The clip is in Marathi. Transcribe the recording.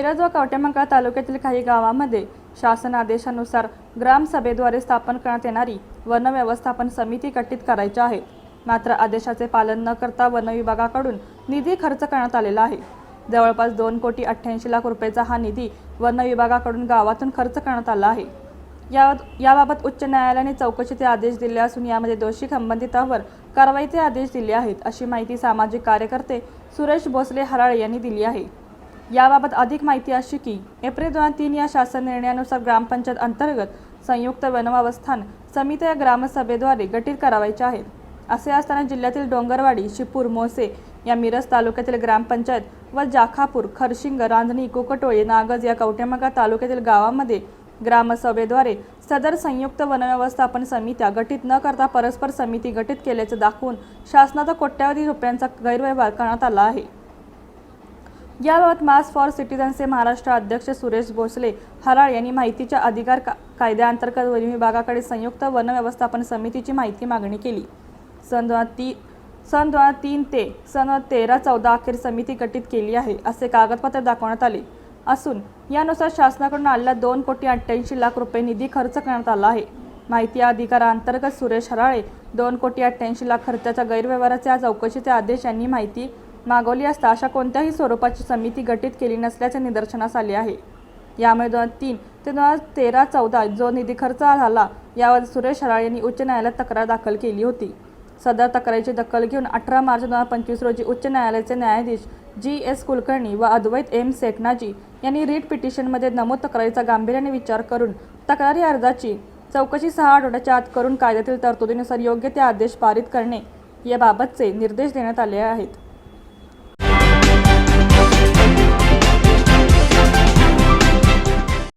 मिरज व कवटेमंगळ तालुक्यातील काही गावांमध्ये शासन आदेशानुसार ग्रामसभेद्वारे स्थापन करण्यात येणारी वन व्यवस्थापन समिती गठीत करायची आहे. मात्र आदेशाचे पालन न करता वन विभागाकडून निधी खर्च करण्यात आलेला आहे. जवळपास दोन कोटी अठ्ठ्याऐंशी लाख रुपयेचा हा निधी वन विभागाकडून गावातून खर्च करण्यात आला आहे. या याबाबत उच्च न्यायालयाने चौकशीचे आदेश दिले असून यामध्ये दोषी संबंधितांवर कारवाईचे आदेश दिले आहेत अशी माहिती सामाजिक कार्यकर्ते सुरेश भोसले हराळे यांनी दिली आहे. याबाबत अधिक माहिती अशी की एप्रिल दोन तीन या शासन निर्णयानुसार ग्रामपंचायत अंतर्गत संयुक्त वनवावस्थान समित्या ग्रामसभेद्वारे गठीत करावायच्या आहेत असे असताना जिल्ह्यातील डोंगरवाडी शिपूर मोसे या मिरज तालुक्यातील ग्रामपंचायत व जाखापूर खरशिंग रांजणी कोकटोळे नागज या कवटेमंका तालुक्यातील गावामध्ये ग्रामसभेद्वारे सदर संयुक्त वनव्यवस्थापन समित्या गठीत न करता परस्पर समिती गठीत केल्याचे दाखवून शासनाचा कोट्यावधी रुपयांचा गैरव्यवहार करण्यात आला आहे. याबाबत मास फॉर सिटीजनचे महाराष्ट्र अध्यक्ष सुरेश भोसले हराळ यांनी माहितीच्या अधिकार का कायद्याअंतर्गत वन विभागाकडे संयुक्त वन व्यवस्थापन समितीची माहिती मागणी केली. सन दोन हजार ती सन दोन हजार तीन ते सन दोन हजार तेरा चौदा अखेर समिती गठीत केली आहे असे कागदपत्र दाखवण्यात आले. असून यानुसार शासनाकडून आलेला दोन कोटी अठ्ठ्याऐंशी लाख रुपये निधी खर्च करण्यात आला आहे. माहिती अधिकाराअंतर्गत सुरेश हराळे दोन कोटी अठ्ठ्याऐंशी लाख खर्चाच्या गैरव्यवहाराच्या चौकशीचे आदेश यांनी माहिती मागवली असता अशा कोणत्याही स्वरूपाची समिती गठीत केली नसल्याचे निदर्शनास आले आहे. यामुळे दोन तीन ते दोन हजार तेरा चौदा जो निधी खर्च झाला यावर सुरेश हराळे यांनी उच्च न्यायालयात तक्रार दाखल केली होती. सदर तक्रारीची दखल घेऊन अठरा मार्च दोन हजार पंचवीस रोजी उच्च न्यायालयाचे न्यायाधीश जी एस कुलकर्णी व अद्वैत एम सेठनाजी यांनी रीट पिटिशनमध्ये नमूद तक्रारीचा गांभीर्याने विचार करून तक्रारी अर्जाची चौकशी सहा आठवड्याच्या आत करून कायद्यातील तरतुदीनुसार योग्य ते आदेश पारित करणे याबाबतचे निर्देश देण्यात आले आहेत.